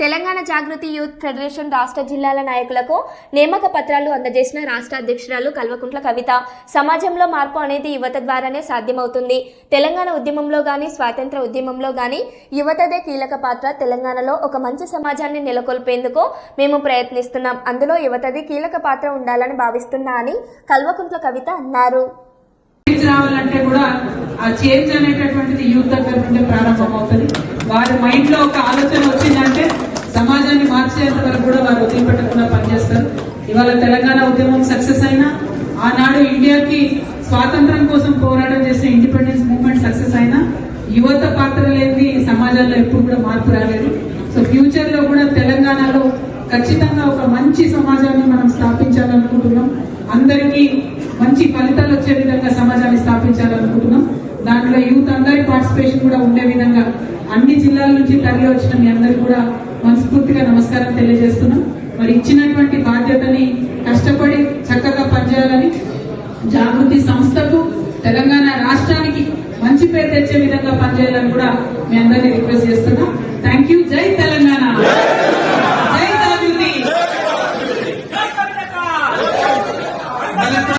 తెలంగాణ జాగృతి youth federation రాష్ట్ర జిల్లాల నాయకులకు నియామక పత్రాలు అందజేసిన రాష్ట్ర అధ్యక్షురాలు కల్వకుంట్ల కవిత. సమాజంలో మార్పు అనేది యువత ద్వారానే సాధ్యమవుతుంది. తెలంగాణ ఉద్యమంలో కానీ స్వాతంత్ర ఉద్యమంలో కానీ యువతదే కీలక పాత్ర. తెలంగాణలో ఒక మంచి సమాజాన్ని నెలకొల్పేందుకు మేము ప్రయత్నిస్తున్నాం. అందులో యువతది కీలక పాత్ర ఉండాలని భావిస్తున్నా అని కల్వకుంట్ల కవిత అన్నారు. రావాలంటే కూడా ఆ చేంజ్ అనేటటువంటిది యూత్ దగ్గర నుండి ప్రారంభమవుతుంది. వారి మైండ్లో ఒక ఆలోచన వచ్చిందంటే సమాజాన్ని మార్చేంత వరకు కూడా వారు వదిలిపెట్టకుండా పనిచేస్తారు. ఇవాళ తెలంగాణ ఉద్యమం సక్సెస్ అయినా ఆనాడు ఇండియాకి స్వాతంత్రం కోసం పోరాటం చేసిన ఇండిపెండెన్స్ మూవ్మెంట్ సక్సెస్ అయినా యువత పాత్ర లేని సమాజంలో ఎప్పుడు కూడా మార్పు రాలేదు. సో ఫ్యూచర్లో కూడా తెలంగాణలో ఖచ్చితంగా ఒక మంచి సమాజాన్ని మనం స్థాపించాలనుకుంటున్నాం. అందరికీ మంచి ఫలితాలు వచ్చే విధంగా యూత్ అందరి పార్టిసిపేషన్ కూడా ఉండే విధంగా అన్ని జిల్లాల నుంచి తరలి వచ్చిన మీ అందరికి కూడా మనస్ఫూర్తిగా నమస్కారం తెలియజేస్తున్నాం. మరి ఇచ్చినటువంటి బాధ్యతని కష్టపడి చక్కగా పనిచేయాలని జాగృతి సంస్థకు తెలంగాణ రాష్ట్రానికి మంచి పేరు తెచ్చే విధంగా పనిచేయాలని కూడా మీ అందరినీ రిక్వెస్ట్ చేస్తున్నాం.